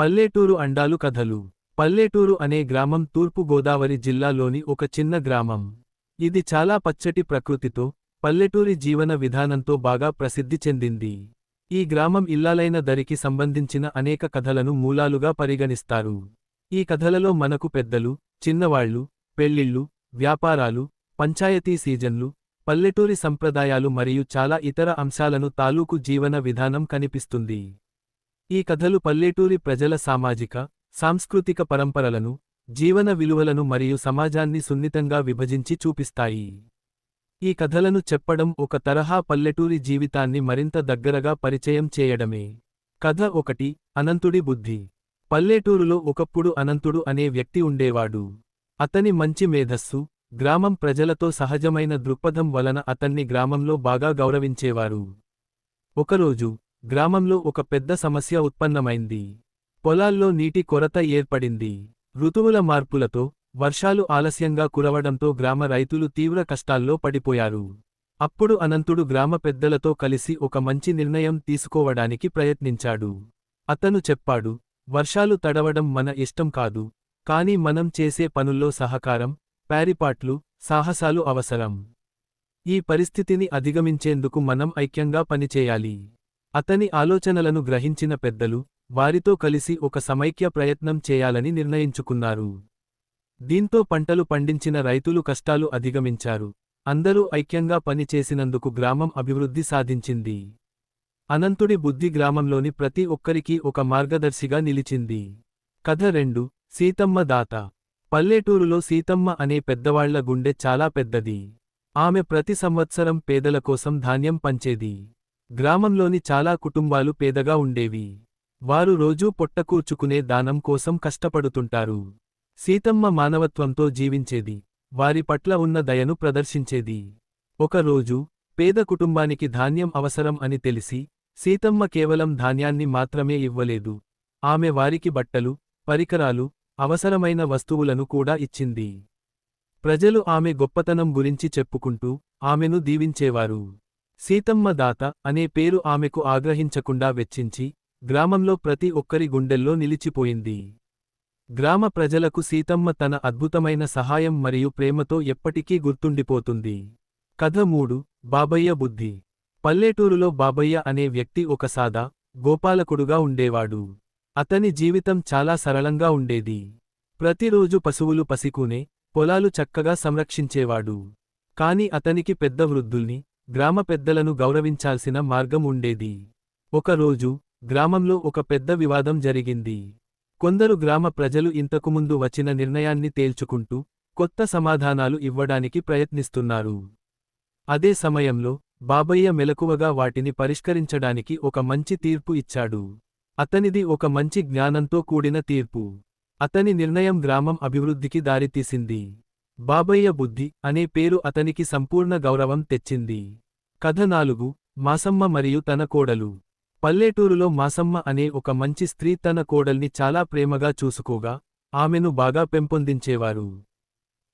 పల్లెటూరు అండాలు కథలు. పల్లెటూరు అనే గ్రామం తూర్పు గోదావరి జిల్లాలోని ఒక చిన్న గ్రామం. ఇది చాలా పచ్చటి ప్రకృతితో పల్లెటూరి జీవన విధానంతో బాగా ప్రసిద్ధి చెందింది. ఈ గ్రామం ఇల్లాలైన దరికి సంబంధించిన అనేక కథలను మూలాలుగా పరిగణిస్తారు. ఈ కథలలో మనకు పెద్దలు చిన్నవాళ్ళు పెళ్ళిళ్ళు వ్యాపారాలు పంచాయతీ సీజన్లు పల్లెటూరి సంప్రదాయాలు మరియు చాలా ఇతర అంశాలను తాలూకు జీవన విధానం కనిపిస్తుంది. ఈ కథలు పల్లెటూరి ప్రజల సామాజిక సాంస్కృతిక పరంపరలను జీవన విలువలను మరియు సమాజాన్ని సున్నితంగా విభజించి చూపిస్తాయి. ఈ కథలను చెప్పడం ఒక తరహా పల్లెటూరి జీవితాన్ని మరింత దగ్గరగా పరిచయం చేయడమే. కథ ఒకటి అనంతుడి బుద్ధి. పల్లెటూరులో ఒకప్పుడు అనంతుడు అనే వ్యక్తి ఉండేవాడు. అతని మంచి మేధస్సు గ్రామం ప్రజలతో సహజమైన దృక్పథం వలన అతన్ని గ్రామంలో బాగా గౌరవించేవారు. ఒకరోజు గ్రామంలో ఒక పెద్ద సమస్య ఉత్పన్నమైంది. పొలాల్లో నీటి కొరత ఏర్పడింది. ఋతువుల మార్పులతో వర్షాలు ఆలస్యంగా కురవడంతో గ్రామ రైతులు తీవ్ర కష్టాల్లో పడిపోయారు. అప్పుడు అనంతుడు గ్రామ పెద్దలతో కలిసి ఒక మంచి నిర్ణయం తీసుకోవడానికి ప్రయత్నించాడు. అతను చెప్పాడు వర్షాలు తడవడం మన ఇష్టం కాదు. కాని మనం చేసే పనుల్లో సహకారం పారిపాట్లు సాహసాలు అవసరం. ఈ పరిస్థితిని అధిగమించేందుకు మనం ఐక్యంగా పనిచేయాలి. అతని ఆలోచనలను గ్రహించిన పెద్దలు వారితో కలిసి ఒక సమైక్య ప్రయత్నం చేయాలని నిర్ణయించుకున్నారు. దీంతో పంటలు పండించిన రైతులు కష్టాలు అధిగమించారు. అందరూ ఐక్యంగా పనిచేసినందుకు గ్రామం అభివృద్ధి సాధించింది. అనంతుడి బుద్ధి గ్రామంలోని ప్రతి ఒక్కరికీ ఒక మార్గదర్శిగా నిలిచింది. కథ రెండు సీతమ్మ దాత. పల్లెటూరులో సీతమ్మ అనే పెద్దవాళ్ళ గుండె చాలా పెద్దది. ఆమె ప్రతి సంవత్సరం పేదల కోసం ధాన్యం పంచేది. గ్రామంలోని చాలా కుటుంబాలు పేదగా ఉండేవి. వారు రోజూ పొట్టకూర్చుకునే దానం కోసం కష్టపడుతుంటారు. సీతమ్మ మానవత్వంతో జీవించేది. వారి పట్ల ఉన్న దయను ప్రదర్శించేది. ఒకరోజు పేద కుటుంబానికి ధాన్యం అవసరం అని తెలిసి సీతమ్మ కేవలం ధాన్యాన్ని మాత్రమే ఇవ్వలేదు. ఆమె వారికి బట్టలు పరికరాలు అవసరమైన వస్తువులను కూడా ఇచ్చింది. ప్రజలు ఆమె గొప్పతనం గురించి చెప్పుకుంటూ ఆమెను దీవించేవారు. సీతమ్మ దాత అనే పేరు ఆమెకు ఆగ్రహించకుండా వెచ్చించి గ్రామంలో ప్రతి ఒక్కరి గుండెల్లో నిలిచిపోయింది. గ్రామ ప్రజలకు సీతమ్మ తన అద్భుతమైన సహాయం మరియు ప్రేమతో ఎప్పటికీ గుర్తుండిపోతుంది. కథ మూడు బాబయ్య బుద్ధి. పల్లెటూరులో బాబయ్య అనే వ్యక్తి ఒక సాదా గోపాలకుడుగా ఉండేవాడు. అతని జీవితం చాలా సరళంగా ఉండేది. ప్రతిరోజు పశువులు పసికూనే పొలాలు చక్కగా సంరక్షించేవాడు. కాని అతనికి పెద్ద వృద్ధుల్ని గ్రామ పెద్దలను గౌరవించాల్సిన మార్గం ఉండేది. ఒకరోజు గ్రామంలో ఒక పెద్ద వివాదం జరిగింది. కొందరు గ్రామ ప్రజలు ఇంతకుముందు వచ్చిన నిర్ణయాన్ని తేల్చుకుంటూ కొత్త సమాధానాలు ఇవ్వడానికి ప్రయత్నిస్తున్నారు. అదే సమయంలో బాబయ్య మెలకువగా వాటిని పరిష్కరించడానికి ఒక మంచి తీర్పు ఇచ్చాడు. అతనిది ఒక మంచి జ్ఞానంతో కూడిన తీర్పు. అతని నిర్ణయం గ్రామం అభివృద్ధికి దారితీసింది. బాబయ్య బుద్ధి అనే పేరు అతనికి సంపూర్ణ గౌరవం తెచ్చింది. కథ నాలుగు మాసమ్మ మరియు తన కోడలు. పల్లెటూరులో మాసమ్మ అనే ఒక మంచి స్త్రీ తన కోడల్ని చాలా ప్రేమగా చూసుకోగా ఆమెను బాగా పెంపొందించేవారు.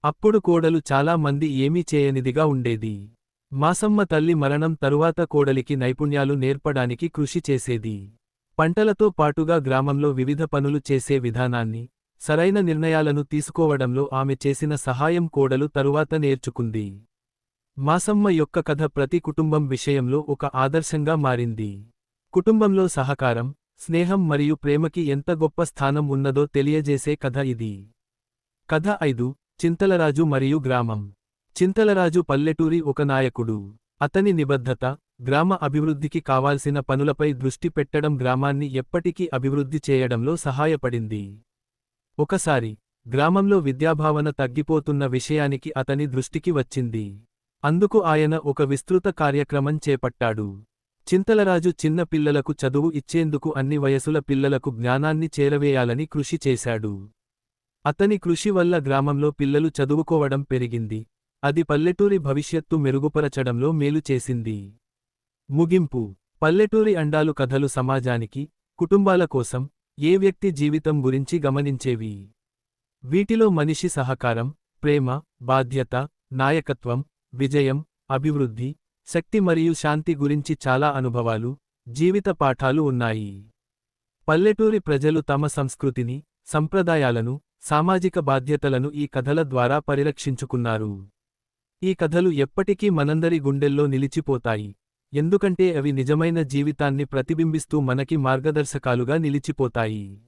అప్పుడు కోడలు చాలా మంది ఏమీ చేయనిదిగా ఉండేది. మాసమ్మ తల్లి మరణం తరువాత కోడలికి నైపుణ్యాలు నేర్పడానికి కృషి చేసేది. పంటలతో పాటుగా గ్రామంలో వివిధ పనులు చేసే విధానాన్ని సరైన నిర్ణయాలను తీసుకోవడంలో ఆమె చేసిన సహాయం కోడలు తరువాత నేర్చుకుంది. మాసమ్మ యొక్క కథ ప్రతి కుటుంబం విషయంలో ఒక ఆదర్శంగా మారింది. కుటుంబంలో సహకారం స్నేహం మరియు ప్రేమకి ఎంత గొప్ప స్థానం ఉన్నదో తెలియజేసే కథ ఇది. కథ ఐదు చింతలరాజు మరియు గ్రామం. చింతలరాజు పల్లెటూరి ఒక నాయకుడు. అతని నిబద్ధత గ్రామ అభివృద్ధికి కావాల్సిన పనులపై దృష్టి పెట్టడం గ్రామాన్ని ఎప్పటికీ అభివృద్ధి చేయడంలో సహాయపడింది. ఒకసారి గ్రామంలో విద్యాభావన తగ్గిపోతున్న విషయానికి అతని దృష్టికి వచ్చింది. అందుకు ఆయన ఒక విస్తృత కార్యక్రమం చేపట్టాడు. చింతలరాజు చిన్న పిల్లలకు చదువు ఇచ్చేందుకు అన్ని వయసుల పిల్లలకు జ్ఞానాన్ని చేరవేయాలని కృషి చేశాడు. అతని కృషి వల్ల గ్రామంలో పిల్లలు చదువుకోవడం పెరిగింది. అది పల్లెటూరి భవిష్యత్తు మెరుగుపరచడంలో మేలు చేసింది. ముగింపు. పల్లెటూరి అండాలు కథలు సమాజానికి కుటుంబాల కోసం ఏ వ్యక్తి జీవితం గురించి గమనించేవి? వీటిలో మనిషి సహకారం ప్రేమ బాధ్యత నాయకత్వం విజయం అభివృద్ధి శక్తి మరియు శాంతి గురించి చాలా అనుభవాలు జీవిత పాఠాలు ఉన్నాయి. పల్లెటూరి ప్రజలు తమ సంస్కృతిని సంప్రదాయాలను సామాజిక బాధ్యతలను ఈ కథల ద్వారా పరిరక్షించుకున్నారు. ఈ కథలు ఎప్పటికీ మనందరి గుండెల్లో నిలిచిపోతాయి. ఎందుకంటే అవి నిజమైన జీవితాన్ని ప్రతిబింబిస్తూ మనకి మార్గదర్శకాలుగా నిలిచిపోతాయి.